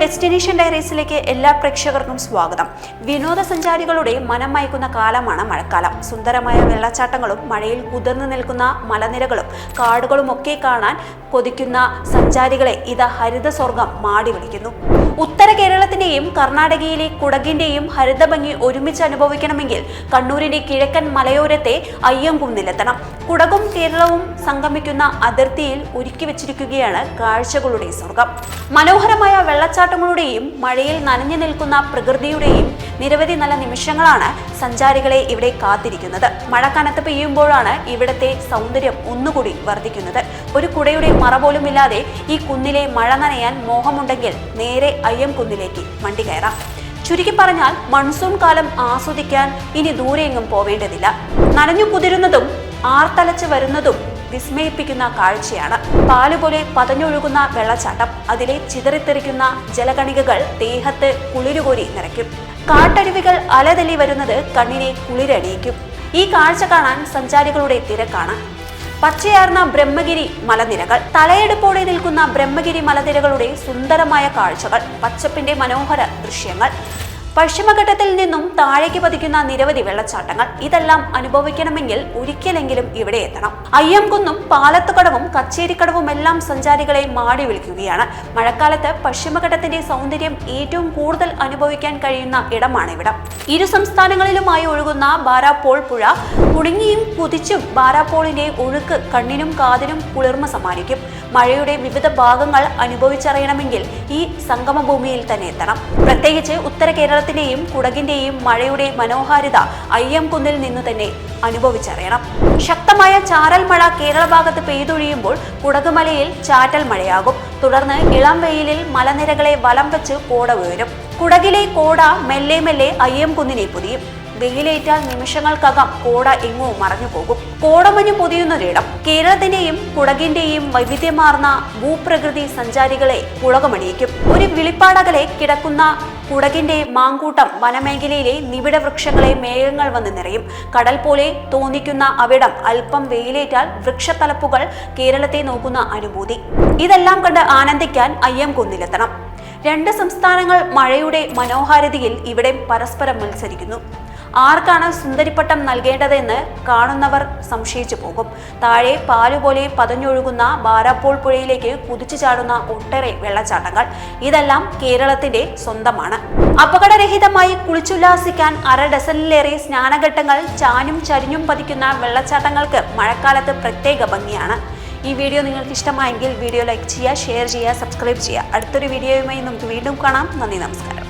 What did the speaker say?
Destination ഡയറീസിലേക്ക് എല്ലാ പ്രേക്ഷകർക്കും സ്വാഗതം. വിനോദസഞ്ചാരികളുടെ മനം മയക്കുന്ന കാലമാണ് മഴക്കാലം. സുന്ദരമായ വെള്ളച്ചാട്ടങ്ങളും മഴയിൽ കുതിർന്നു നിൽക്കുന്ന മലനിരകളും കാടുകളും ഒക്കെ കാണാൻ കൊതിക്കുന്ന സഞ്ചാരികളെ ഇത് ഹരിത സ്വർഗം മാടി വിളിക്കുന്നു ഉത്തര കേരളത്തിന്റെയും കർണാടകയിലെ കുടകിന്റെയും ഹരിതഭംഗി ഒരുമിച്ച് അനുഭവിക്കണമെങ്കിൽ കണ്ണൂരിന്റെ കിഴക്കൻ മലയോരത്തെ അയ്യംകുന്നിലെത്തണം കുടകും കേരളവും സംഗമിക്കുന്ന അതിർത്തിയിൽ ഒരുക്കി വെച്ചിരിക്കുകയാണ് കാഴ്ചകളുടെ സ്വർഗം. മനോഹരമായ വെള്ളച്ചാട്ടങ്ങളുടെയും മഴയിൽ നനഞ്ഞു നിൽക്കുന്ന പ്രകൃതിയുടെയും നിരവധി നല്ല നിമിഷങ്ങളാണ് സഞ്ചാരികളെ ഇവിടെ കാത്തിരിക്കുന്നത്. മഴ കനത്ത് പെയ്യുമ്പോഴാണ് ഇവിടത്തെ സൗന്ദര്യം ഒന്നുകൂടി വർദ്ധിക്കുന്നത്. ഒരു കുടയുടെ മറ പോലുമില്ലാതെ ഈ കുന്നിലെ മഴ നനയാൻ മോഹമുണ്ടെങ്കിൽ നേരെ അയ്യം കുന്നിലേക്ക് വണ്ടി കയറാം. ചുരുക്കി പറഞ്ഞാൽ മൺസൂൺ കാലം ആസ്വദിക്കാൻ ഇനി ദൂരെയെങ്ങും പോവേണ്ടതില്ല. നനഞ്ഞു കുതിരുന്നതും ആർത്തലച്ച് വരുന്നതും വിസ്മയിപ്പിക്കുന്ന കാഴ്ചയാണ്. പാലുപോലെ പതഞ്ഞൊഴുകുന്ന വെള്ളച്ചാട്ടം. അതിലെ ചിതറിത്തെറിക്കുന്ന ജലകണികകൾ ദേഹത്ത് കുളിരുകോരി നിറയ്ക്കും. കാട്ടരുവികൾ അലതല്ലി വരുന്നത് കണ്ണിനെ കുളിരണിയിക്കും. ഈ കാഴ്ച കാണാൻ സഞ്ചാരികളുടെ തിരക്കാണ്. പച്ചയാർന്ന ബ്രഹ്മഗിരി മലനിരകൾ. തലയെടുപ്പോടെ നിൽക്കുന്ന ബ്രഹ്മഗിരി മലനിരകളുടെ സുന്ദരമായ കാഴ്ചകൾ. പച്ചപ്പിന്റെ മനോഹര ദൃശ്യങ്ങൾ. പശ്ചിമഘട്ടത്തിൽ നിന്നും താഴേക്ക് പതിക്കുന്ന നിരവധി വെള്ളച്ചാട്ടങ്ങൾ. ഇതെല്ലാം അനുഭവിക്കണമെങ്കിൽ ഒരിക്കലെങ്കിലും ഇവിടെ എത്തണം. അയ്യംകുന്നും പാലത്തുകടവും കച്ചേരിക്കടവും എല്ലാം സഞ്ചാരികളെ മാടി വിളിക്കുകയാണ്. മഴക്കാലത്ത് പശ്ചിമഘട്ടത്തിന്റെ സൗന്ദര്യം ഏറ്റവും കൂടുതൽ അനുഭവിക്കാൻ കഴിയുന്ന ഇടമാണ് ഇവിടം ഇരു സംസ്ഥാനങ്ങളിലുമായി ഒഴുകുന്ന ബാരാപ്പോൾ പുഴ കുടുങ്ങിയും കുതിച്ചും ബാരാപ്പോളിന്റെ ഒഴുക്ക് കണ്ണിനും കാതിനും കുളിർമ സമ്മാനിക്കും. മഴയുടെ വിവിധ ഭാഗങ്ങൾ അനുഭവിച്ചറിയണമെങ്കിൽ ഈ സംഗമഭൂമിയിൽ തന്നെ എത്തണം. പ്രത്യേകിച്ച് ഉത്തര കേരളത്തിന്റെയും കുടകിന്റെയും മഴയുടെ മനോഹാരിത അയ്യംകുന്നിൽ നിന്ന് തന്നെ അനുഭവിച്ചറിയണം. ശക്തമായ ചാരൽ മഴ കേരള ഭാഗത്ത് പെയ്തൊഴിയുമ്പോൾ കുടകുമലയിൽ ചാറ്റൽ മഴയാകും. തുടർന്ന് ഇളം വെയിലിൽ മലനിരകളെ വലം വെച്ച് കോട ഉയരും കുടകിലെ കോട മെല്ലെ മെല്ലെ അയ്യംകുന്നിനെ പൊതിയും. വെയിലേറ്റാൽ നിമിഷങ്ങൾക്കകം കോട എങ്ങോ മറഞ്ഞു പോകും. കോടമഞ്ഞ് പൊതിയുന്നൊരിടം. കേരളത്തിന്റെയും കുടകിന്റെയും വൈവിധ്യമാർന്ന ഭൂപ്രകൃതി സഞ്ചാരികളെ പുളകമണിയിക്കും. ഒരു വിളിപ്പാടകലെ കിടക്കുന്ന കുടകിന്റെ മാങ്കൂട്ടം വനമേഖലയിലെ നിബിഡ വൃക്ഷങ്ങളെ മേഘങ്ങൾ വന്ന് നിറയും. കടൽ പോലെ തോന്നിക്കുന്ന അവിടം അല്പം വെയിലേറ്റാൽ വൃക്ഷത്തലപ്പുകൾ കേരളത്തെ നോക്കുന്ന അനുഭൂതി. ഇതെല്ലാം കണ്ട് ആനന്ദിക്കാൻ അയ്യം കുന്നിലെത്തണം. രണ്ട് സംസ്ഥാനങ്ങൾ മഴയുടെ മനോഹാരിതയിൽ ഇവിടെ പരസ്പരം മത്സരിക്കുന്നു. ആർക്കാണ് സുന്ദരിപ്പട്ടം നൽകേണ്ടതെന്ന് കാണുന്നവർ സംശയിച്ചു പോകും. താഴെ പാലുപോലെ പതഞ്ഞൊഴുകുന്ന ബാരാപ്പോൾ പുഴയിലേക്ക് കുതിച്ചു ചാടുന്ന ഒട്ടേറെ വെള്ളച്ചാട്ടങ്ങൾ. ഇതെല്ലാം കേരളത്തിന്റെ സ്വന്തമാണ്. അപകടരഹിതമായി കുളിച്ചുല്ലാസിക്കാൻ അര ഡസനിലേറെ സ്നാനഘട്ടങ്ങൾ ചാനും ചരിഞ്ഞും പതിക്കുന്ന വെള്ളച്ചാട്ടങ്ങൾക്ക് മഴക്കാലത്ത് പ്രത്യേക ഭംഗിയാണ്. ഈ വീഡിയോ നിങ്ങൾക്ക് ഇഷ്ടമായെങ്കിൽ വീഡിയോ ലൈക്ക് ചെയ്യുക ഷെയർ ചെയ്യുക സബ്സ്ക്രൈബ് ചെയ്യുക. അടുത്തൊരു വീഡിയോയുമായി നമുക്ക് വീണ്ടും കാണാം. നന്ദി നമസ്കാരം.